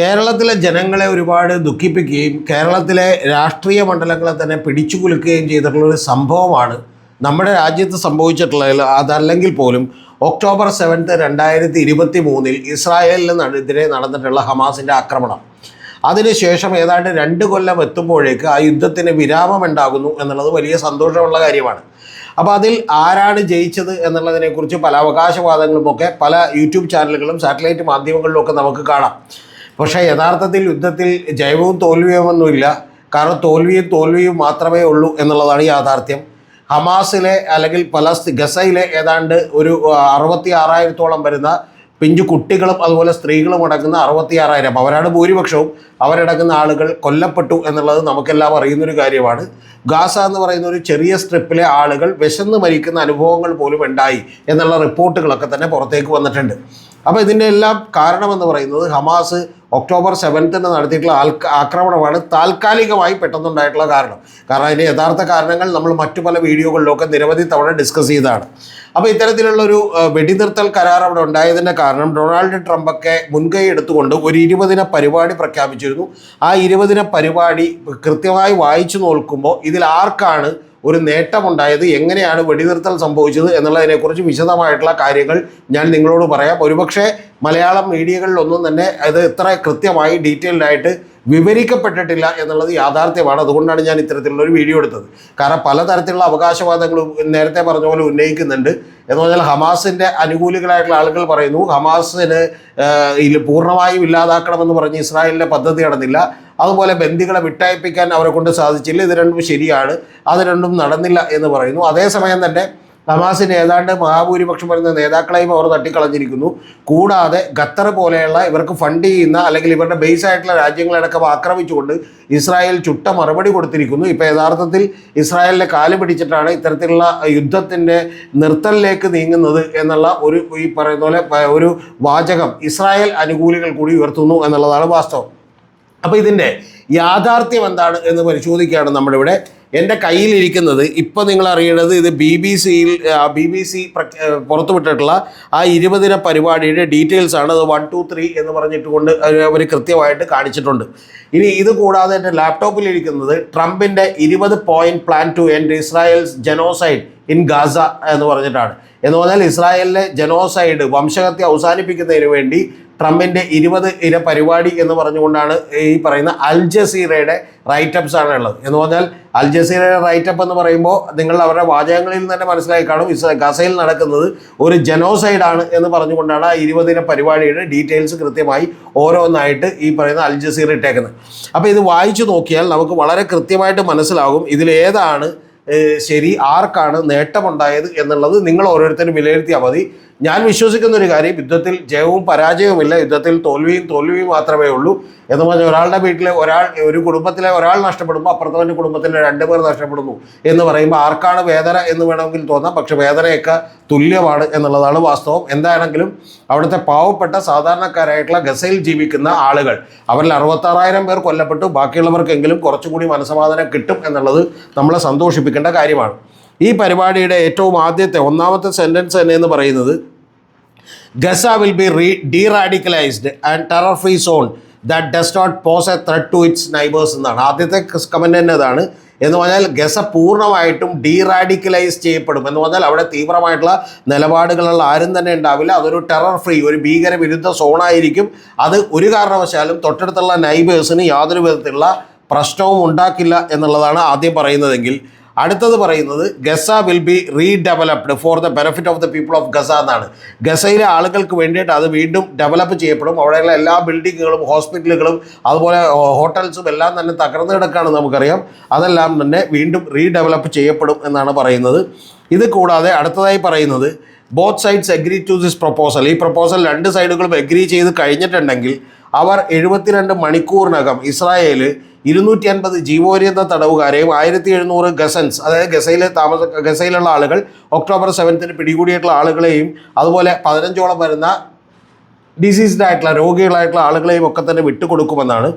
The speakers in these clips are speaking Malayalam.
കേരളത്തിലെ ജനങ്ങളെ ഒരുപാട് ദുഃഖിപ്പിക്കുകയും കേരളത്തിലെ രാഷ്ട്രീയ മണ്ഡലങ്ങളെ തന്നെ പിടിച്ചു കുലുക്കുകയും ചെയ്തിട്ടുള്ള ഒരു സംഭവമാണ് നമ്മുടെ രാജ്യത്ത് സംഭവിച്ചിട്ടുള്ള അതല്ലെങ്കിൽ പോലും ഒക്ടോബർ സെവൻത്ത് രണ്ടായിരത്തി ഇരുപത്തി മൂന്നിൽ ഇസ്രായേലിനെതിരെ നടന്നിട്ടുള്ള ഹമാസിന്റെ ആക്രമണം. അതിനുശേഷം ഏതാണ്ട് രണ്ട് കൊല്ലം എത്തുമ്പോഴേക്ക് ആ യുദ്ധത്തിന് വിരാമം ഉണ്ടാകുന്നു എന്നുള്ളത് വലിയ സന്തോഷമുള്ള കാര്യമാണ്. അപ്പോൾ അതിൽ ആരാണ് ജയിച്ചത് എന്നുള്ളതിനെക്കുറിച്ച് പല അവകാശവാദങ്ങളുമൊക്കെ പല യൂട്യൂബ് ചാനലുകളും സാറ്റലൈറ്റ് മാധ്യമങ്ങളിലും ഒക്കെ നമുക്ക് കാണാം. പക്ഷേ യഥാർത്ഥത്തിൽ യുദ്ധത്തിൽ ജയവും തോൽവിയുമൊന്നുമില്ല. കാരണം തോൽവിയും തോൽവിയും മാത്രമേ ഉള്ളൂ എന്നുള്ളതാണ് യാഥാർത്ഥ്യം. ഹമാസിലെ അല്ലെങ്കിൽ പലസ്തി ഗസയിലെ ഏതാണ്ട് ഒരു അറുപത്തി ആറായിരത്തോളം വരുന്ന പിഞ്ചു കുട്ടികളും അതുപോലെ സ്ത്രീകളും അടങ്ങുന്ന അറുപത്തി ആറായിരം അവരാണ് ഭൂരിപക്ഷവും. അവരടങ്ങുന്ന ആളുകൾ കൊല്ലപ്പെട്ടു എന്നുള്ളത് നമുക്കെല്ലാം അറിയുന്നൊരു കാര്യമാണ്. ഗാസ എന്ന് പറയുന്ന ഒരു ചെറിയ സ്ട്രിപ്പിലെ ആളുകൾ വിശന്ന് മരിക്കുന്ന അനുഭവങ്ങൾ പോലും ഉണ്ടായി എന്നുള്ള റിപ്പോർട്ടുകളൊക്കെ തന്നെ പുറത്തേക്ക് വന്നിട്ടുണ്ട്. അപ്പോൾ ഇതിന്റെ എല്ലാം കാരണമെന്ന് പറയുന്നത് ഹമാസ് ഒക്ടോബർ സെവൻത്തിന് നടത്തിയിട്ടുള്ള ആക്രമണമാണ് താൽക്കാലികമായി പെട്ടെന്നുണ്ടായിട്ടുള്ള കാരണം. കാരണം അതിന്റെ യഥാർത്ഥ കാരണങ്ങൾ നമ്മൾ മറ്റു പല വീഡിയോകളിലൊക്കെ നിരവധി തവണ ഡിസ്കസ് ചെയ്തതാണ്. അപ്പോൾ ഇത്തരത്തിലുള്ളൊരു വെടിനിർത്തൽ കരാർ അവിടെ ഉണ്ടായതിന്റെ കാരണം ഡൊണാൾഡ് ട്രംപൊക്കെ മുൻകൈ എടുത്തുകൊണ്ട് ഒരു ഇരുപതിന പരിപാടി പ്രഖ്യാപിച്ചിരുന്നു. ആ ഇരുപതിന പരിപാടി കൃത്യമായി വായിച്ചു നോക്കുമ്പോൾ ഇതിൽ ആർക്കാണ് ഒരു നേട്ടമുണ്ടായത് എങ്ങനെയാണ് വെടിനിർത്തൽ സംഭവിച്ചത് എന്നുള്ളതിനെക്കുറിച്ച് വിശദമായിട്ടുള്ള കാര്യങ്ങൾ ഞാൻ നിങ്ങളോട് പറയാം. ഒരുപക്ഷെ മലയാളം മീഡിയകളിലൊന്നും തന്നെ അത് ഇത്ര കൃത്യമായി ഡീറ്റെയിൽഡ് ആയിട്ട് വിവരിക്കപ്പെട്ടിട്ടില്ല എന്നുള്ളത് യാഥാർത്ഥ്യമാണ്. അതുകൊണ്ടാണ് ഞാൻ ഇത്തരത്തിലുള്ള ഒരു വീഡിയോ എടുത്തത്. കാരണം പലതരത്തിലുള്ള അവകാശവാദങ്ങൾ നേരത്തെ പറഞ്ഞ പോലെ ഉന്നയിക്കുന്നുണ്ട്. എന്ന് പറഞ്ഞാൽ ഹമാസിന്റെ അനുകൂലികളായിട്ടുള്ള ആളുകൾ പറയുന്നു ഹമാസിന് പൂർണമായും ഇല്ലാതാക്കണമെന്ന് പറഞ്ഞ് ഇസ്രായേലിന്റെ പദ്ധതി നടന്നില്ല. അതുപോലെ ബന്ദികളെ വിട്ടയപ്പിക്കാൻ അവരെ കൊണ്ട് സാധിച്ചില്ല. ഇത് രണ്ടും ശരിയാണ്. അത് രണ്ടും നടന്നില്ല എന്ന് പറയുന്നു. അതേസമയം തന്നെ ഹമാസിന് ഏതാണ്ട് മഹാഭൂരിപക്ഷം വരുന്ന നേതാക്കളെയും അവർ തട്ടിക്കളഞ്ഞിരിക്കുന്നു. കൂടാതെ ഖത്തർ പോലെയുള്ള ഇവർക്ക് ഫണ്ട് ചെയ്യുന്ന അല്ലെങ്കിൽ ഇവരുടെ ബേസ് ആയിട്ടുള്ള രാജ്യങ്ങളടക്കം ആക്രമിച്ചുകൊണ്ട് ഇസ്രായേൽ ചുട്ട മറുപടി കൊടുത്തിരിക്കുന്നു. ഇപ്പോൾ യഥാർത്ഥത്തിൽ ഇസ്രായേലിനെ കാൽ പിടിച്ചിട്ടാണ് ഇത്തരത്തിലുള്ള യുദ്ധത്തിന്റെ നിർത്തലിലേക്ക് നീങ്ങുന്നത് എന്നുള്ള ഒരു ഈ പറയുന്ന പോലെ ഒരു വാചകം ഇസ്രായേൽ അനുകൂലികൾ കൂടി ഉയർത്തുന്നു എന്നുള്ളതാണ് വാസ്തവം. അപ്പോൾ ഇതിന്റെ യാഥാർത്ഥ്യം എന്താണ് എന്ന് പരിശോധിക്കുകയാണ് നമ്മുടെ ഇവിടെ എന്റെ കയ്യിലിരിക്കുന്നത് ഇപ്പോൾ നിങ്ങൾ അറിയേണ്ടത് ഇത് ബി ബി സിയിൽ ബി ബി സി പുറത്തുവിട്ടിട്ടുള്ള ആ ഇരുപതിന പരിപാടിയുടെ ഡീറ്റെയിൽസ് ആണ്. അത് വൺ ടു ത്രീ എന്ന് പറഞ്ഞിട്ട് കൊണ്ട് അവർ കൃത്യമായിട്ട് കാണിച്ചിട്ടുണ്ട്. ഇനി ഇത് കൂടാതെ എന്റെ ലാപ്ടോപ്പിലിരിക്കുന്നത് ട്രംപിന്റെ ഇരുപത് point plan to end Israel's genocide in Gaza എന്ന് പറഞ്ഞിട്ടാണ്. എന്ന് പറഞ്ഞാൽ ഇസ്രായേലിലെ ജനോസൈഡ് വംശഹത്യ അവസാനിപ്പിക്കുന്നതിന് വേണ്ടി ട്രംപിന്റെ ഇരുപത് ഇര പരിപാടി എന്ന് പറഞ്ഞുകൊണ്ടാണ് ഈ പറയുന്ന അൽ ജസീറയുടെ റൈറ്റപ്സ് ആണ് ഉള്ളത്. എന്ന് പറഞ്ഞാൽ അൽ ജസീറയുടെ റൈറ്റപ്പ് എന്ന് പറയുമ്പോൾ നിങ്ങൾ അവരുടെ വാചകങ്ങളിൽ തന്നെ മനസ്സിലായി കാണും. ഇസ് ഗസയിൽ നടക്കുന്നത് ഒരു ജനോസൈഡ് ആണ് എന്ന് പറഞ്ഞുകൊണ്ടാണ് ആ ഇരുപതിന പരിപാടിയുടെ ഡീറ്റെയിൽസ് കൃത്യമായി ഓരോന്നായിട്ട് ഈ പറയുന്ന അൽ ജസീറ ഇട്ടേക്കുന്നത്. അപ്പോൾ ഇത് വായിച്ചു നോക്കിയാൽ നമുക്ക് വളരെ കൃത്യമായിട്ട് മനസ്സിലാകും ഇതിലേതാണ് ശരി ആർക്കാണ് നേട്ടമുണ്ടായത് എന്നുള്ളത് നിങ്ങൾ ഓരോരുത്തരും വിലയിരുത്തിയാൽ മതി. ഞാൻ വിശ്വസിക്കുന്ന ഒരു കാര്യം യുദ്ധത്തിൽ ജയവും പരാജയവുമില്ല. യുദ്ധത്തിൽ തോൽവിയും തോൽവിയും മാത്രമേ ഉള്ളൂ. എന്ന് പറഞ്ഞാൽ ഒരാളുടെ വീട്ടിലെ ഒരാൾ ഒരു കുടുംബത്തിലെ ഒരാൾ നഷ്ടപ്പെടുമ്പോൾ അപ്പുറത്തവന്റെ കുടുംബത്തിലെ രണ്ട് പേർ നഷ്ടപ്പെടുന്നു എന്ന് പറയുമ്പോൾ ആർക്കാണ് വേദന എന്ന് വേണമെങ്കിൽ തോന്നാം. പക്ഷെ വേദനയൊക്കെ തുല്യമാണ് എന്നുള്ളതാണ് വാസ്തവം. എന്താണെങ്കിലും അവിടുത്തെ പാവപ്പെട്ട സാധാരണക്കാരായിട്ടുള്ള ഗസയിൽ ജീവിക്കുന്ന ആളുകൾ അവരിൽ അറുപത്താറായിരം പേർ കൊല്ലപ്പെട്ടു. ബാക്കിയുള്ളവർക്കെങ്കിലും കുറച്ചുകൂടി മനസമാധാനം കിട്ടും എന്നുള്ളത് നമ്മളെ സന്തോഷിപ്പിക്കേണ്ട കാര്യമാണ്. ഈ പരിപാടിയുടെ ഏറ്റവും ആദ്യത്തെ ഒന്നാമത്തെ സെന്റൻസ് തന്നെ എന്ന് പറയുന്നത് Gaza will be re deradicalised and terror free zone that does not pose a threat to its neighbours എന്നാണ്. ആദ്യത്തെ കമന്റ് തന്നെ അതാണ് എന്ന് പറഞ്ഞാൽ ഗസ പൂർണമായിട്ടും ഡീറാഡിക്കലൈസ് ചെയ്യപ്പെടും. എന്ന് പറഞ്ഞാൽ അവിടെ തീവ്രമായിട്ടുള്ള നിലപാടുകളുള്ള ആരും തന്നെ ഉണ്ടാവില്ല. അതൊരു ടെറർ ഫ്രീ ഒരു ഭീകരവിരുദ്ധ സോണായിരിക്കും അത് ഒരു കാരണവശാലും തൊട്ടടുത്തുള്ള നൈബേഴ്സിന് യാതൊരു വിധത്തിലുള്ള പ്രശ്നവും ഉണ്ടാക്കില്ല എന്നുള്ളതാണ് ആദ്യം പറയുന്നതെങ്കിൽ. അടുത്തത് പറയുന്നത് Gaza will be redeveloped for the benefit of the people of Gaza എന്നാണ്. ഗസയിലെ ആളുകൾക്ക് വേണ്ടിയിട്ട് അത് വീണ്ടും ഡെവലപ്പ് ചെയ്യപ്പെടും. അവിടെയുള്ള എല്ലാ ബിൽഡിങ്ങുകളും ഹോസ്പിറ്റലുകളും അതുപോലെ ഹോട്ടൽസും എല്ലാം തന്നെ തകർന്നു കിടക്കുകയാണ് നമുക്കറിയാം. അതെല്ലാം തന്നെ വീണ്ടും റീഡെവലപ്പ് ചെയ്യപ്പെടും എന്നാണ് പറയുന്നത്. ഇത് കൂടാതെ അടുത്തതായി പറയുന്നത് both sides agree to this proposal ഈ പ്രപ്പോസൽ രണ്ട് സൈഡുകളും എഗ്രി ചെയ്ത് കഴിഞ്ഞിട്ടുണ്ടെങ്കിൽ അവർ എഴുപത്തിരണ്ട് മണിക്കൂറിനകം ഇസ്രായേൽ ഇരുന്നൂറ്റി അൻപത് ജീവോര്യത തടവുകാരെയും ആയിരത്തി എഴുന്നൂറ് ഗസൻസ് അതായത് ഗസയിലെ താമസ ഗസയിലുള്ള ആളുകൾ ഒക്ടോബർ സെവൻത്തിന് പിടികൂടിയിട്ടുള്ള ആളുകളെയും അതുപോലെ പതിനഞ്ചോളം വരുന്ന ഡിസീസ്ഡ് ആയിട്ടുള്ള രോഗികളായിട്ടുള്ള ആളുകളെയും ഒക്കെ തന്നെ വിട്ടുകൊടുക്കുമെന്നാണ്.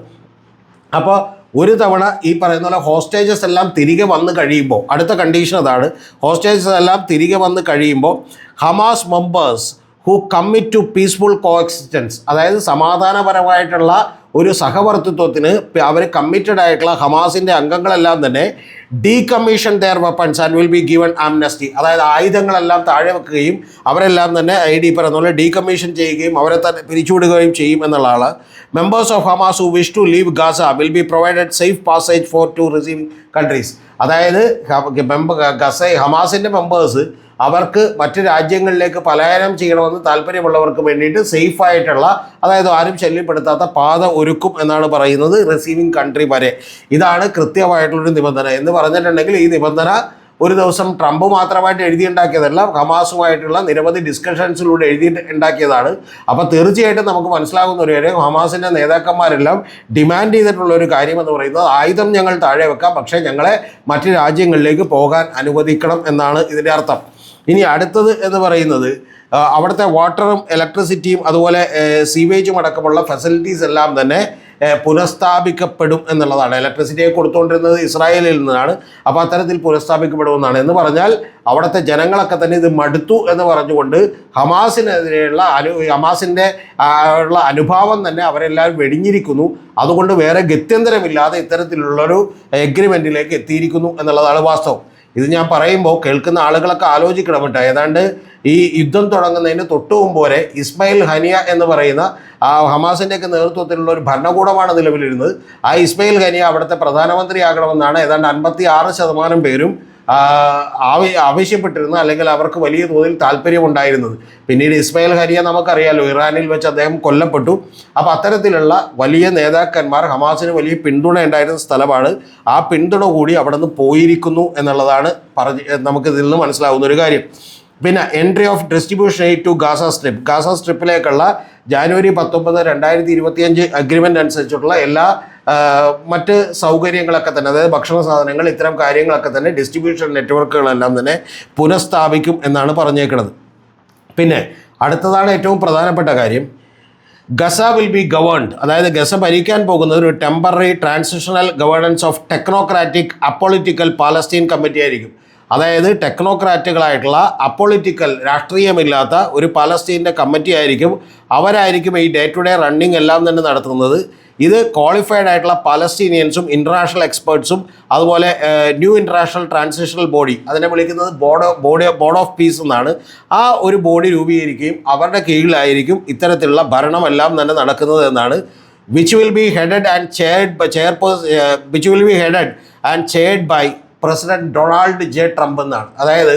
അപ്പോൾ ഒരു തവണ ഈ പറയുന്ന പോലെ ഹോസ്റ്റേജസ് എല്ലാം തിരികെ വന്ന് കഴിയുമ്പോൾ അടുത്ത കണ്ടീഷൻ അതാണ് ഹോസ്റ്റേജസ് എല്ലാം തിരികെ വന്ന് കഴിയുമ്പോൾ Hamas members who commit to peaceful coexistence അതായത് സമാധാനപരമായിട്ടുള്ള ഒരു സഹവർത്തിത്വത്തിന് അവർ കമ്മിറ്റഡ് ആയിട്ടുള്ള ഹമാസിന്റെ അംഗങ്ങളെല്ലാം തന്നെ decommission their weapons and will be given amnesty അതായത് ആയുധങ്ങളെല്ലാം താഴെ വെക്കുകയും അവരെല്ലാം തന്നെ ഐ ഡി പോലെ ഡീകമ്മീഷൻ ചെയ്യുകയും അവരെ തന്നെ പിരിച്ചുവിടുകയും ചെയ്യും എന്നുള്ളതാണ്. Members of Hamas who wish to leave Gaza will be provided safe passage for to receiving countries അതായത് ഗസ ഹമാസിന്റെ മെമ്പേഴ്സ് അവർക്ക് മറ്റ് രാജ്യങ്ങളിലേക്ക് പലായനം ചെയ്യണമെന്ന് താല്പര്യമുള്ളവർക്ക് വേണ്ടിയിട്ട് സേഫ് ആയിട്ടുള്ള അതായത് ആരും ശല്യപ്പെടുത്താത്ത പാത ഒരുക്കും എന്നാണ് പറയുന്നത് റിസീവിങ് കൺട്രി വരെ. ഇതാണ് കൃത്യമായിട്ടുള്ളൊരു നിബന്ധന. എന്ന് പറഞ്ഞിട്ടുണ്ടെങ്കിൽ ഈ നിബന്ധന ഒരു ദിവസം ട്രംപ് മാത്രമായിട്ട് എഴുതിയുണ്ടാക്കിയതല്ല ഹമാസുമായിട്ടുള്ള നിരവധി ഡിസ്കഷൻസിലൂടെ എഴുതി ഉണ്ടാക്കിയതാണ്. അപ്പോൾ തീർച്ചയായിട്ടും നമുക്ക് മനസ്സിലാകുന്ന ഒരു കാര്യം ഹമാസിന്റെ നേതാക്കന്മാരെല്ലാം ഡിമാൻഡ് ചെയ്തിട്ടുള്ള ഒരു കാര്യം എന്ന് പറയുന്നത് ആയുധം ഞങ്ങൾ താഴെ വെക്കാം പക്ഷേ ഞങ്ങളെ മറ്റ് രാജ്യങ്ങളിലേക്ക് പോകാൻ അനുവദിക്കണം എന്നാണ് ഇതിന്റെ അർത്ഥം. ഇനി അടുത്തത് എന്ന് പറയുന്നത് അവിടുത്തെ വാട്ടറും ഇലക്ട്രിസിറ്റിയും അതുപോലെ സീവേജും അടക്കമുള്ള ഫെസിലിറ്റീസ് എല്ലാം തന്നെ പുനഃസ്ഥാപിക്കപ്പെടും എന്നുള്ളതാണ്. ഇലക്ട്രിസിറ്റിയെ കൊടുത്തുകൊണ്ടിരുന്നത് ഇസ്രായേലിൽ നിന്നാണ്. അപ്പോൾ അത്തരത്തിൽ പുനഃസ്ഥാപിക്കപ്പെടുമെന്നാണ്. എന്ന് പറഞ്ഞാൽ അവിടുത്തെ ജനങ്ങളൊക്കെ തന്നെ ഇത് മടുത്തു എന്ന് പറഞ്ഞുകൊണ്ട് ഹമാസിനെതിരെയുള്ള അനു ഹമാസിന്റെ ഉള്ള അനുഭാവം തന്നെ അവരെല്ലാവരും വെടിഞ്ഞിരിക്കുന്നു. അതുകൊണ്ട് വേറെ ഗത്യന്തരമില്ലാതെ ഇത്തരത്തിലുള്ളൊരു എഗ്രിമെന്റിലേക്ക് എത്തിയിരിക്കുന്നു എന്നുള്ളതാണ് വാസ്തവം. ഇത് ഞാൻ പറയുമ്പോൾ കേൾക്കുന്ന ആളുകളൊക്കെ ആലോചിക്കണം കേട്ടോ. ഏതാണ്ട് ഈ യുദ്ധം തുടങ്ങുന്നതിന് തൊട്ടു മുമ്പ് വരെ ഇസ്മായിൽ ഹനിയ എന്ന് പറയുന്ന ആ ഹമാസിന്റെയൊക്കെ നേതൃത്വത്തിലുള്ള ഒരു ഭരണകൂടമാണ് നിലവിലിരുന്നത്. ആ ഇസ്മയിൽ ഹനിയ അവിടുത്തെ പ്രധാനമന്ത്രിയാകണമെന്നാണ് ഏതാണ്ട് അൻപത്തി ആറ് ശതമാനം പേരും ആവശ്യപ്പെട്ടിരുന്നത് അല്ലെങ്കിൽ അവർക്ക് വലിയ തോതിൽ താല്പര്യമുണ്ടായിരുന്നത്. പിന്നീട് ഇസ്മായിൽ ഹരിയ നമുക്കറിയാലോ ഇറാനിൽ വെച്ച് അദ്ദേഹം കൊല്ലപ്പെട്ടു. അപ്പോൾ അത്തരത്തിലുള്ള വലിയ നേതാക്കന്മാർ ഹമാസിന് വലിയ പിന്തുണ ഉണ്ടായിരുന്ന സ്ഥലമാണ്. ആ പിന്തുണ കൂടി അവിടെ നിന്ന് പോയിരിക്കുന്നു എന്നുള്ളതാണ് പറഞ്ഞ് നമുക്ക് ഇതിൽ നിന്ന് മനസ്സിലാവുന്ന ഒരു കാര്യം. പിന്നെ entry of distribution aid to Gaza strip Gaza സ്ട്രിപ്പിലേക്കുള്ള ജാനുവരി പത്തൊമ്പത് രണ്ടായിരത്തി ഇരുപത്തിയഞ്ച് അഗ്രിമെന്റ് അനുസരിച്ചിട്ടുള്ള എല്ലാ മറ്റ് സൗകര്യങ്ങളൊക്കെ തന്നെ അതായത് ഭക്ഷണ സാധനങ്ങൾ ഇത്തരം കാര്യങ്ങളൊക്കെ തന്നെ ഡിസ്ട്രിബ്യൂഷൻ നെറ്റ്വർക്കുകളെല്ലാം തന്നെ പുനഃസ്ഥാപിക്കും എന്നാണ് പറഞ്ഞേക്കുന്നത് പിന്നെ അടുത്തതാണ് ഏറ്റവും പ്രധാനപ്പെട്ട കാര്യം. ഗസ വിൽ ബി ഗവേൺഡ് അതായത് ഗസ ഭരിക്കാൻ പോകുന്നത് ഒരു temporary transitional governance of technocratic apolitical Palestine committee ആയിരിക്കും. അതായത് ടെക്നോക്രാറ്റുകളായിട്ടുള്ള അപ്പൊളിറ്റിക്കൽ രാഷ്ട്രീയമില്ലാത്ത ഒരു പാലസ്തീന്റെ കമ്മിറ്റി ആയിരിക്കും. അവരായിരിക്കും ഈ ഡേ ടു ഡേ റണ്ണിങ് എല്ലാം തന്നെ നടത്തുന്നത്. ഇത് ക്വാളിഫൈഡ് ആയിട്ടുള്ള പലസ്തീനിയൻസും ഇന്റർനാഷണൽ എക്സ്പേർട്സും അതുപോലെ ന്യൂ ഇന്റർനാഷണൽ ട്രാൻസിഷണൽ ബോഡി അതിനെ വിളിക്കുന്നത് board body board of peace എന്നാണ്. ആ ഒരു ബോഡി രൂപീകരിക്കുകയും അവരുടെ കീഴിലായിരിക്കും ഇത്തരത്തിലുള്ള ഭരണമെല്ലാം തന്നെ നടക്കുന്നത് എന്നാണ്. Which will be headed and chaired chair which will be headed and chaired by President Donald J Trump എന്നാണ്. അതായത്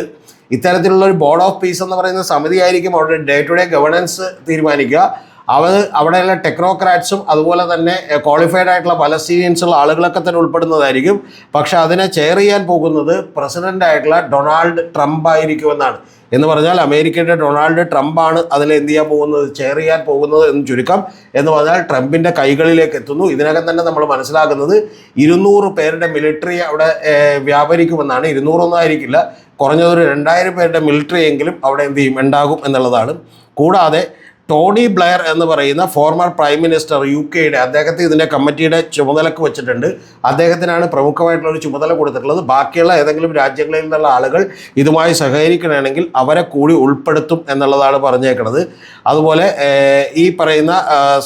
ഇത്തരത്തിലുള്ള ഒരു ബോർഡ് ഓഫ് പീസ് എന്ന് പറയുന്ന സമിതി ആയിരിക്കും അവരുടെ ഡേ ടു ഡേ ഗവർണൻസ് തീരുമാനിക്കുക. അവർ അവിടെയുള്ള ടെക്നോക്രാറ്റ്സും അതുപോലെ തന്നെ ക്വാളിഫൈഡ് ആയിട്ടുള്ള പലസ്തീനിയൻസുള്ള ആളുകളൊക്കെ തന്നെ ഉൾപ്പെടുന്നതായിരിക്കും. പക്ഷെ അതിനെ ചെയർ ചെയ്യാൻ പോകുന്നത് പ്രസിഡന്റ് ആയിട്ടുള്ള ഡൊണാൾഡ് ട്രംപ് ആയിരിക്കുമെന്നാണ്. എന്ന് പറഞ്ഞാൽ അമേരിക്കയുടെ ഡൊണാൾഡ് ട്രംപാണ് അതിൽ എന്ത് ചെയ്യാൻ പോകുന്നത്? ചെയർ ചെയ്യാൻ പോകുന്നത് എന്ന് ചുരുക്കം. എന്ന് പറഞ്ഞാൽ ട്രംപിന്റെ കൈകളിലേക്ക് എത്തുന്നു. ഇതിനകം തന്നെ നമ്മൾ മനസ്സിലാക്കുന്നത് ഇരുന്നൂറ് പേരുടെ മിലിറ്ററി അവിടെ വ്യാപരിക്കുമെന്നാണ്. ഇരുന്നൂറൊന്നും ആയിരിക്കില്ല. കുറഞ്ഞതൊരു രണ്ടായിരം പേരുടെ മിലിറ്ററി എങ്കിലും അവിടെ എന്ത് ചെയ്യും? ഉണ്ടാകും എന്നുള്ളതാണ്. കൂടാതെ ടോണി ബ്ലെയർ എന്ന് പറയുന്ന ഫോർമർ പ്രൈം മിനിസ്റ്റർ യു കെയുടെ അദ്ദേഹത്തെ ഇതിന്റെ കമ്മിറ്റിയുടെ ചുമതലക്ക് വെച്ചിട്ടുണ്ട്. അദ്ദേഹത്തിനാണ് പ്രമുഖമായിട്ടുള്ള ഒരു ചുമതല കൊടുത്തിട്ടുള്ളത്. ബാക്കിയുള്ള ഏതെങ്കിലും രാജ്യങ്ങളിൽ നിന്നുള്ള ആളുകൾ ഇതുമായി സഹകരിക്കണമെങ്കിൽ അവരെ കൂടി ഉൾപ്പെടുത്തും എന്നുള്ളതാണ് പറഞ്ഞേക്കുന്നത് അതുപോലെ ഈ പറയുന്ന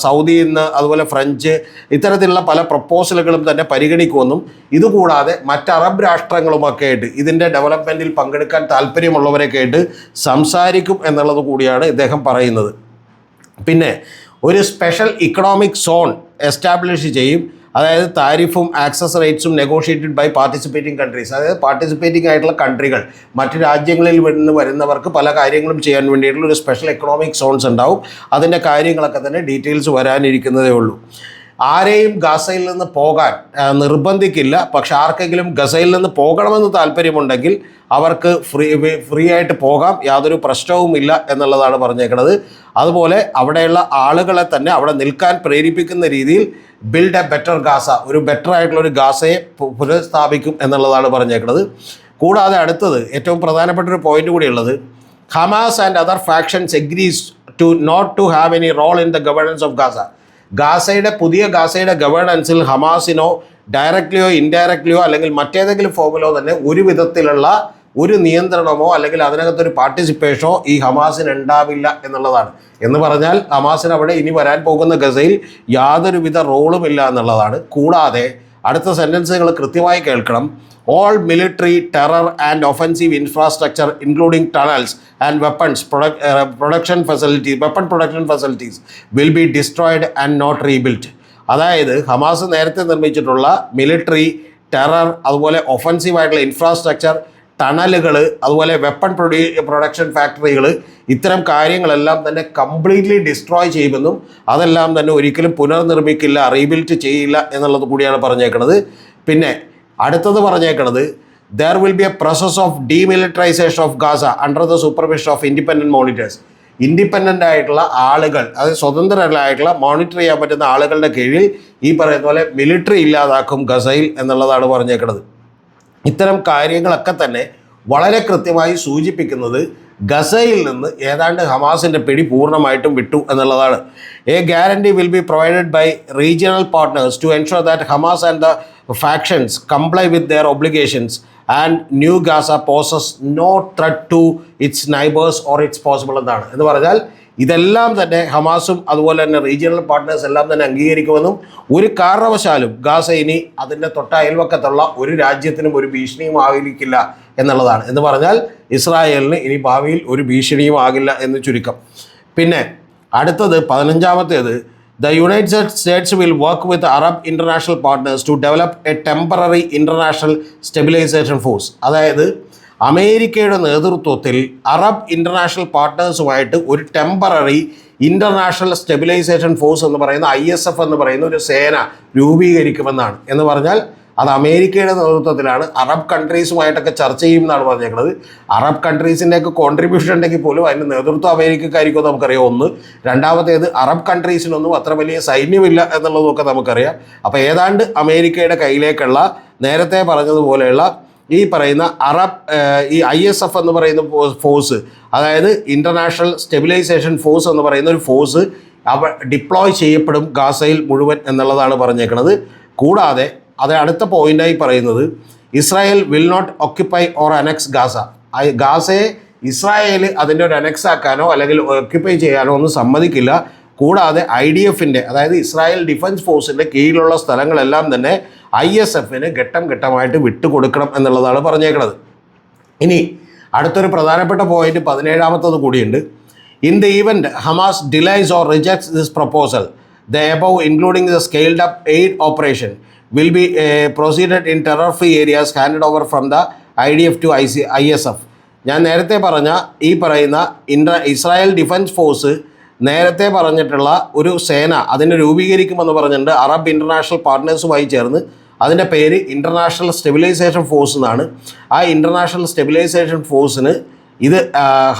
സൗദി നിന്ന് അതുപോലെ ഫ്രഞ്ച് ഇത്തരത്തിലുള്ള പല പ്രപ്പോസലുകളും തന്നെ പരിഗണിക്കുമെന്നും ഇതുകൂടാതെ മറ്റ് അറബ് രാഷ്ട്രങ്ങളുമൊക്കെ ആയിട്ട് ഇതിന്റെ ഡെവലപ്മെന്റിൽ പങ്കെടുക്കാൻ താല്പര്യമുള്ളവരൊക്കെ ആയിട്ട് സംസാരിക്കും എന്നുള്ളത് കൂടിയാണ് ഇദ്ദേഹം പറയുന്നത്. പിന്നെ ഒരു സ്പെഷ്യൽ ഇക്കണോമിക് സോൺ എസ്റ്റാബ്ലിഷ് ചെയ്യും. അതായത് താരിഫും ആക്സസ് റേറ്റ്സും നെഗോഷിയേറ്റഡ് ബൈ പാർട്ടിസിപ്പേറ്റിംഗ് കൺട്രീസ് അതായത് പാർട്ടിസിപ്പേറ്റിംഗ് ആയിട്ടുള്ള കൺട്രികൾ മറ്റ് രാജ്യങ്ങളിൽ നിന്ന് വരുന്നവർക്ക് പല കാര്യങ്ങളും ചെയ്യാൻ വേണ്ടിയിട്ടുള്ള ഒരു സ്പെഷ്യൽ എക്കണോമിക് സോൺസ് ഉണ്ടാവും. അതിന്റെ കാര്യങ്ങളൊക്കെ തന്നെ ഡീറ്റെയിൽസ് വരാനിരിക്കുന്നതേ ഉള്ളൂ. ആരെയും ഗസയിൽ നിന്ന് പോകാൻ നിർബന്ധിക്കില്ല. പക്ഷെ ആർക്കെങ്കിലും ഗസയിൽ നിന്ന് പോകണമെന്ന് താല്പര്യമുണ്ടെങ്കിൽ അവർക്ക് ഫ്രീ ഫ്രീ ആയിട്ട് പോകാം. യാതൊരു പ്രശ്നവുമില്ല എന്നുള്ളതാണ് പറഞ്ഞേക്കുന്നത് അതുപോലെ അവിടെയുള്ള ആളുകളെ തന്നെ അവിടെ നിൽക്കാൻ പ്രേരിപ്പിക്കുന്ന രീതിയിൽ ബിൽഡ് എ ബെറ്റർ ഗാസ ഒരു ബെറ്റർ ആയിട്ടുള്ള ഒരു ഗാസയെ പുനഃസ്ഥാപിക്കും എന്നുള്ളതാണ് പറഞ്ഞേക്കുന്നത് കൂടാതെ അടുത്തത് ഏറ്റവും പ്രധാനപ്പെട്ട ഒരു point കൂടിയുള്ളത് Hamas and other factions agrees to not to have any role in the governance of Gaza. ഗാസയുടെ പുതിയ ഗാസയുടെ ഗവേണൻസിൽ ഹമാസിനോ ഡയറക്റ്റ്ലിയോ ഇൻഡയറക്റ്റ്ലിയോ അല്ലെങ്കിൽ മറ്റേതെങ്കിലും ഫോമിലോ തന്നെ ഒരു വിധത്തിലുള്ള ഒരു നിയന്ത്രണമോ അല്ലെങ്കിൽ അതിനകത്തൊരു പാർട്ടിസിപ്പേഷനോ ഈ ഹമാസിന് ഉണ്ടാവില്ല എന്നുള്ളതാണ്. എന്ന് പറഞ്ഞാൽ ഹമാസിന് അവിടെ ഇനി വരാൻ പോകുന്ന ഗസയിൽ യാതൊരുവിധ റോളുമില്ല എന്നുള്ളതാണ്. കൂടാതെ അടുത്ത സെന്റൻസുകൾ കൃത്യമായി കേൾക്കണം. All military terror and offensive infrastructure including tunnels and weapons production facilities weapon production facilities will be destroyed and not rebuilt അതായത് ഹമാസ് നേരത്തെ നിർമ്മിച്ചിട്ടുള്ള മിലിറ്ററി ടെറർ അതുപോലെ ഒഫൻസീവ് ആയിട്ടുള്ള ഇൻഫ്രാസ്ട്രക്ചർ ടണലുകൾ അതുപോലെ വെപ്പൺ പ്രൊഡ്യൂ പ്രൊഡക്ഷൻ ഫാക്ടറികൾ ഇത്തരം കാര്യങ്ങളെല്ലാം തന്നെ കംപ്ലീറ്റ്ലി ഡിസ്ട്രോയ് ചെയ്യുമെന്നും അതെല്ലാം തന്നെ ഒരിക്കലും പുനർനിർമ്മിക്കില്ല റീബിൽറ്റ് ചെയ്യില്ല എന്നുള്ളത് കൂടിയാണ് പറഞ്ഞേക്കുന്നത് പിന്നെ അടുത്തത് പറഞ്ഞേക്കണത് there will be a process of demilitarisation of Gaza under the supervision of independent monitors independent ആയിട്ടുള്ള ആളുകൾ അതായത് സ്വതന്ത്രരായിട്ടുള്ള മോണിറ്റർ ചെയ്യാൻ പറ്റുന്ന ആളുകളുടെ കീഴിൽ ഈ പറയുന്ന പോലെ മിലിറ്ററി ഇല്ലാതാക്കും ഗസയിൽ എന്നുള്ളതാണ് പറഞ്ഞേക്കുന്നത് ഇത്തരം കാര്യങ്ങളൊക്കെ തന്നെ വളരെ കൃത്യമായി സൂചിപ്പിക്കുന്നത് ഗസയിൽ നിന്ന് ഏതാണ്ട് ഹമാസിന്റെ പിടി പൂർണമായിട്ടും വിട്ടു എന്നുള്ളതാണ്. A guarantee will be provided by regional partners to ensure that Hamas and the factions comply with their obligations and new Gaza poses no threat to its neighbours or its possible എന്നാണ് എന്ന് പറഞ്ഞാൽ ഇതെല്ലാം തന്നെ ഹമാസും അതുപോലെ തന്നെ റീജിയണൽ പാർട്ട്നേഴ്സ് എല്ലാം തന്നെ അംഗീകരിക്കുമെന്നും ഒരു കാരണവശാലും ഗാസ ഇനി അതിന്റെ തൊട്ട അയൽവക്കത്തുള്ള ഒരു രാജ്യത്തിനും ഒരു ഭീഷണിയും ആകിരിക്കില്ല എന്നുള്ളതാണ്. എന്ന് പറഞ്ഞാൽ ഇസ്രായേലിന് ഇനി ഭാവിയിൽ ഒരു ഭീഷണിയും ആകില്ല എന്ന് ചുരുക്കം. പിന്നെ അടുത്തത് പതിനഞ്ചാമത്തേത് the United States will work with Arab international partners to develop a temporary international stabilisation force അതായത് അമേരിക്കയുടെ നേതൃത്വത്തിൽ അറബ് ഇന്റർനാഷണൽ പാർട്ട്നേഴ്സുമായിട്ട് ഒരു ടെമ്പററി ഇന്റർനാഷണൽ സ്റ്റെബിലൈസേഷൻ ഫോഴ്സ് എന്ന് പറയുന്ന ഐ എന്ന് പറയുന്ന ഒരു സേന രൂപീകരിക്കുമെന്നാണ്. എന്ന് പറഞ്ഞാൽ അത് അമേരിക്കയുടെ നേതൃത്വത്തിലാണ്. അറബ് കൺട്രീസുമായിട്ടൊക്കെ ചർച്ച ചെയ്യും എന്നാണ് പറഞ്ഞേക്കുന്നത്. അറബ് കൺട്രീസിന്റെയൊക്കെ കോൺട്രിബ്യൂഷൻ ഉണ്ടെങ്കിൽ പോലും അതിന്റെ നേതൃത്വം അമേരിക്കക്കാരിക്കോ നമുക്കറിയാം. ഒന്ന്. രണ്ടാമത്തേത് അറബ് കൺട്രീസിനൊന്നും അത്ര വലിയ സൈന്യമില്ല എന്നുള്ളതൊക്കെ നമുക്കറിയാം. അപ്പോൾ ഏതാണ്ട് അമേരിക്കയുടെ കയ്യിലേക്കുള്ള നേരത്തെ പറഞ്ഞതുപോലെയുള്ള ഈ പറയുന്ന അറബ് ഈ ഐ എസ് എഫ് എന്ന് പറയുന്ന ഫോഴ്സ് അതായത് ഇന്റർനാഷണൽ സ്റ്റെബിലൈസേഷൻ ഫോഴ്സ് എന്ന് പറയുന്ന ഒരു ഫോഴ്സ് അവ ഡിപ്ലോയ് ചെയ്യപ്പെടും ഗാസയിൽ മുഴുവൻ എന്നുള്ളതാണ് പറഞ്ഞേക്കുന്നത് കൂടാതെ അത് അടുത്ത പോയിന്റായി പറയുന്നത് Israel will not occupy or annex Gaza. ഗാസയെ Israel അതിന്റെ ഒരു അനക്സ് ആക്കാനോ അല്ലെങ്കിൽ ഒക്യുപ്പൈ ചെയ്യാനോ ഒന്നും സമ്മതിക്കില്ല. കൂടാതെ ഐ ഡി എഫിന്റെ അതായത് ഇസ്രായേൽ ഡിഫൻസ് ഫോഴ്സിന്റെ കീഴിലുള്ള സ്ഥലങ്ങളെല്ലാം തന്നെ ഐ എസ് എഫിന് ഘട്ടം ഘട്ടമായിട്ട് വിട്ടുകൊടുക്കണം എന്നുള്ളതാണ് പറഞ്ഞേക്കുന്നത് ഇനി അടുത്തൊരു പ്രധാനപ്പെട്ട പോയിന്റ് പതിനേഴാമത്തത് കൂടിയുണ്ട്. In the event Hamas delays or rejects this proposal the above including the scaled up aid operation will be proceeded in terror free areas hand over from the I D F to I C I S F ഞാൻ നേരത്തെ പറഞ്ഞ ഈ പറയുന്ന ഇൻട്ര ഇസ്രായേൽ ഡിഫൻസ് ഫോഴ്സ് നേരത്തെ പറഞ്ഞിട്ടുള്ള ഒരു സേന അതിനെ രൂപീകരിക്കുമെന്ന് പറഞ്ഞിട്ടുണ്ട്. അറബ് ഇന്റർനാഷണൽ പാർട്ട്നേഴ്സുമായി ചേർന്ന് അതിന്റെ പേര് ഇന്റർനാഷണൽ സ്റ്റെബിലൈസേഷൻ ഫോഴ്സ് എന്നാണ്. ആ ഇന്റർനാഷണൽ സ്റ്റെബിലൈസേഷൻ ഫോഴ്സിന് ഇത്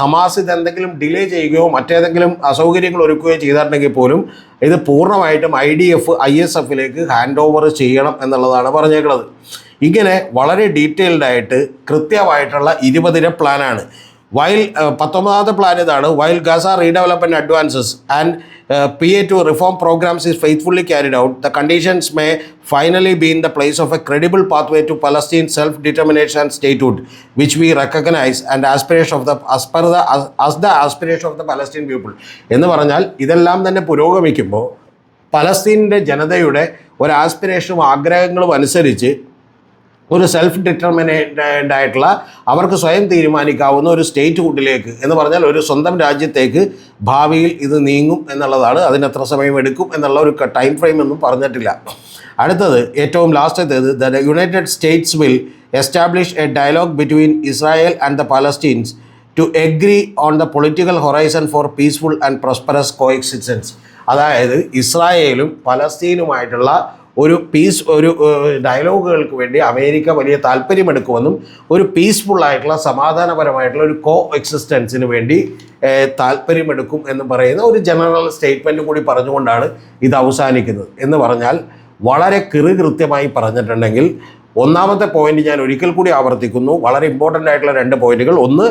ഹമാസ് ഇത് എന്തെങ്കിലും ഡിലേ ചെയ്യുകയോ മറ്റേതെങ്കിലും അസൗകര്യങ്ങൾ ഒരുക്കുകയോ ചെയ്തിട്ടുണ്ടെങ്കിൽ പോലും ഇത് പൂർണമായിട്ടും I D F I S എഫിലേക്ക് ഹാൻഡ് ഓവർ ചെയ്യണം എന്നുള്ളതാണ് പറഞ്ഞേക്കുന്നത്. ഇങ്ങനെ വളരെ ഡീറ്റെയിൽഡായിട്ട് കൃത്യമായിട്ടുള്ള ഇരുപതിന പ്ലാനാണ് വൈൽ പത്തൊമ്പതാമത്തെ പ്ലാൻ ഇതാണ്. While Gaza redevelopment advances and P A to reform programmes is faithfully carried out the conditions may finally be in the place of a credible pathway to Palestine self determination and statehood which we recognise and aspiration of the as per the as the aspiration of the Palestine people എന്ന് പറഞ്ഞാൽ ഇതെല്ലാം തന്നെ പുരോഗമിക്കുമ്പോൾ പലസ്തീനിന്റെ ജനതയുടെ ഒരു ആസ്പിറേഷനും ആഗ്രഹങ്ങളും അനുസരിച്ച് ഒരു സെൽഫ് ഡിറ്റർമിനേറ്റഡ് ആയിട്ടുള്ള അവർക്ക് സ്വയം തീരുമാനിക്കാവുന്ന ഒരു സ്റ്റേറ്റ് ഹുഡിലേക്ക് എന്ന് പറഞ്ഞാൽ ഒരു സ്വന്തം രാജ്യത്തേക്ക് ഭാവിയിൽ ഇത് നീങ്ങും എന്നുള്ളതാണ്. അതിന് എത്ര സമയം എടുക്കും എന്നുള്ള ഒരു ടൈം ഫ്രെയിം ഒന്നും പറഞ്ഞിട്ടില്ല. അടുത്തത് ഏറ്റവും ലാസ്റ്റത്തേത് the United States will establish a dialogue between Israel and the Palestines to agree on the political horizon for peaceful and prosperous coexistence അതായത് ഇസ്രായേലും പലസ്തീനുമായിട്ടുള്ള ഒരു പീസ് ഒരു ഡയലോഗുകൾക്ക് വേണ്ടി അമേരിക്ക വലിയ താല്പര്യമെടുക്കുമെന്നും ഒരു പീസ്ഫുൾ ആയിട്ടുള്ള സമാധാനപരമായിട്ടുള്ള ഒരു കോ എക്സിസ്റ്റൻസിന് വേണ്ടി താല്പര്യമെടുക്കും എന്ന് പറയുന്ന ഒരു ജനറൽ സ്റ്റേറ്റ്മെന്റ് കൂടി പറഞ്ഞുകൊണ്ടാണ് ഇത് അവസാനിക്കുന്നത്. എന്ന് പറഞ്ഞാൽ വളരെ കൃത്യമായി പറഞ്ഞിട്ടുണ്ടെങ്കിൽ ഒന്നാമത്തെ പോയിന്റ് ഞാൻ ഒരിക്കൽ കൂടി ആവർത്തിക്കുന്നു. വളരെ ഇമ്പോർട്ടന്റ് ആയിട്ടുള്ള രണ്ട് പോയിന്റുകൾ ഒന്ന്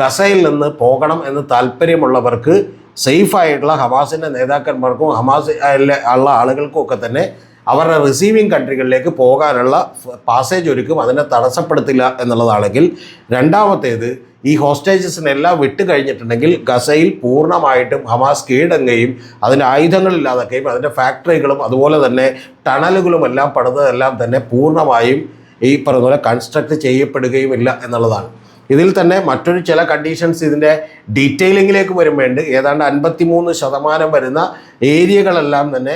ഗസയിൽ നിന്ന് പോകണം എന്ന് താല്പര്യമുള്ളവർക്ക് സേഫായിട്ടുള്ള ഹമാസിന്റെ നേതാക്കന്മാർക്കും ഹമാസ് ഉള്ള ആളുകൾക്കും ഒക്കെ തന്നെ അവരുടെ റിസീവിങ് കൺട്രികളിലേക്ക് പോകാനുള്ള പാസേജ് ഒരുക്കും അതിനെ തടസ്സപ്പെടുത്തില്ല എന്നുള്ളതാണെങ്കിൽ രണ്ടാമത്തേത് ഈ ഹോസ്റ്റേജസിനെല്ലാം വിട്ട് കഴിഞ്ഞിട്ടുണ്ടെങ്കിൽ ഗസയിൽ പൂർണമായിട്ടും ഹമാസ് കീഴടങ്ങുകയും അതിന്റെ ആയുധങ്ങളില്ലാതൊക്കെയും അതിന്റെ ഫാക്ടറികളും അതുപോലെ തന്നെ ടണലുകളും എല്ലാം പണിതതെല്ലാം തന്നെ പൂർണമായും ഈ പറഞ്ഞ പോലെ കൺസ്ട്രക്ട് ചെയ്യപ്പെടുകയും ഇല്ല എന്നുള്ളതാണ്. ഇതിൽ തന്നെ മറ്റൊരു ചില കണ്ടീഷൻസ് ഇതിന്റെ ഡീറ്റെയിലിങ്ങിലേക്ക് വരുമ്പോണ്ട് ഏതാണ്ട് അൻപത്തിമൂന്ന് ശതമാനം വരുന്ന ഏരിയകളെല്ലാം തന്നെ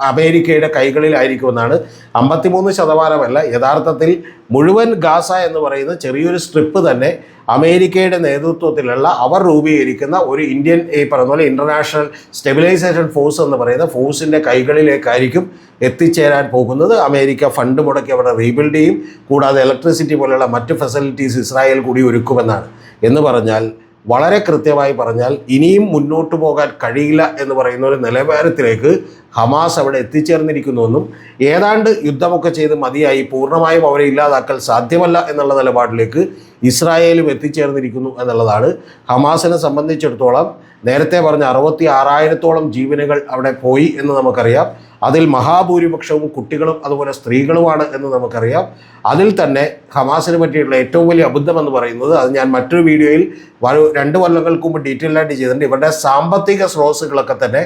അമേരിക്കയുടെ കൈകളിലായിരിക്കുമെന്നാണ്. അമ്പത്തിമൂന്ന് ശതമാനമല്ല യഥാർത്ഥത്തിൽ മുഴുവൻ ഗാസ എന്ന് പറയുന്ന ചെറിയൊരു സ്ട്രിപ്പ് തന്നെ അമേരിക്കയുടെ നേതൃത്വത്തിലുള്ള അവർ രൂപീകരിക്കുന്ന ഒരു ഇന്ത്യൻ ഈ പറയുന്ന പോലെ ഇന്റർനാഷണൽ സ്റ്റെബിലൈസേഷൻ ഫോഴ്സ് എന്ന് പറയുന്ന ഫോഴ്സിന്റെ കൈകളിലേക്കായിരിക്കും എത്തിച്ചേരാൻ പോകുന്നത്. അമേരിക്ക ഫണ്ട് മുടക്കി അവിടെ റീബിൽഡ് ചെയ്യും. കൂടാതെ ഇലക്ട്രിസിറ്റി പോലെയുള്ള മറ്റ് ഫെസിലിറ്റീസ് ഇസ്രായേൽ കൂടി ഒരുക്കുമെന്നാണ്. എന്ന് പറഞ്ഞാൽ വളരെ കൃത്യമായി പറഞ്ഞാൽ ഇനിയും മുന്നോട്ട് പോകാൻ കഴിയില്ല എന്ന് പറയുന്ന ഒരു നിലവാരത്തിലേക്ക് ഹമാസ് അവിടെ എത്തിച്ചേർന്നിരിക്കുന്നുവെന്നും ഏതാണ്ട് യുദ്ധമൊക്കെ ചെയ്ത് മതിയായി പൂർണമായും അവരെ ഇല്ലാതാക്കൽ സാധ്യമല്ല എന്നുള്ള നിലപാടിലേക്ക് ഇസ്രായേലും എത്തിച്ചേർന്നിരിക്കുന്നു എന്നുള്ളതാണ് ഹമാസിനെ സംബന്ധിച്ചിടത്തോളം നേരത്തെ പറഞ്ഞ അറുപത്തി ആറായിരത്തോളം ജീവനുകൾ അവിടെ പോയി എന്ന് നമുക്കറിയാം. അതിൽ മഹാഭൂരിപക്ഷവും കുട്ടികളും അതുപോലെ സ്ത്രീകളുമാണ് എന്ന് നമുക്കറിയാം. അതിൽ തന്നെ ഹമാസിന് പറ്റിയിട്ടുള്ള ഏറ്റവും വലിയ അബദ്ധം എന്ന് പറയുന്നത് അത് ഞാൻ മറ്റൊരു വീഡിയോയിൽ രണ്ട് കൊല്ലങ്ങൾക്ക് മുമ്പ് ഡീറ്റെയിൽ ആയിട്ട് ചെയ്തിട്ടുണ്ട്. ഇവരുടെ സാമ്പത്തിക സ്രോതസ്സുകളൊക്കെ തന്നെ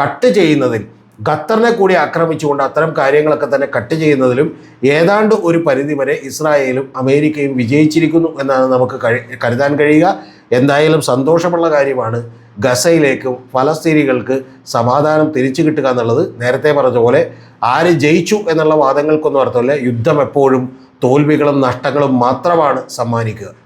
കട്ട് ചെയ്യുന്നതിൽ ഖത്തറിനെ കൂടി ആക്രമിച്ചുകൊണ്ട് അത്തരം കാര്യങ്ങളൊക്കെ തന്നെ കട്ട് ചെയ്യുന്നതിലും ഏതാണ്ട് ഒരു പരിധി വരെ ഇസ്രായേലും അമേരിക്കയും വിജയിച്ചിരിക്കുന്നു എന്നാണ് നമുക്ക് കരുതാൻ കഴിയുക. എന്തായാലും സന്തോഷമുള്ള കാര്യമാണ് ഗസയിലേക്കും ഫലസ്തീനികൾക്ക് സമാധാനം തിരിച്ചു കിട്ടുക എന്നുള്ളത് നേരത്തെ പറഞ്ഞ പോലെ ആര് ജയിച്ചു എന്നുള്ള വാദങ്ങൾക്കൊന്നും അർത്ഥമില്ല. യുദ്ധം എപ്പോഴും തോൽവികളും നഷ്ടങ്ങളും മാത്രമാണ് സമ്മാനിക്കുക.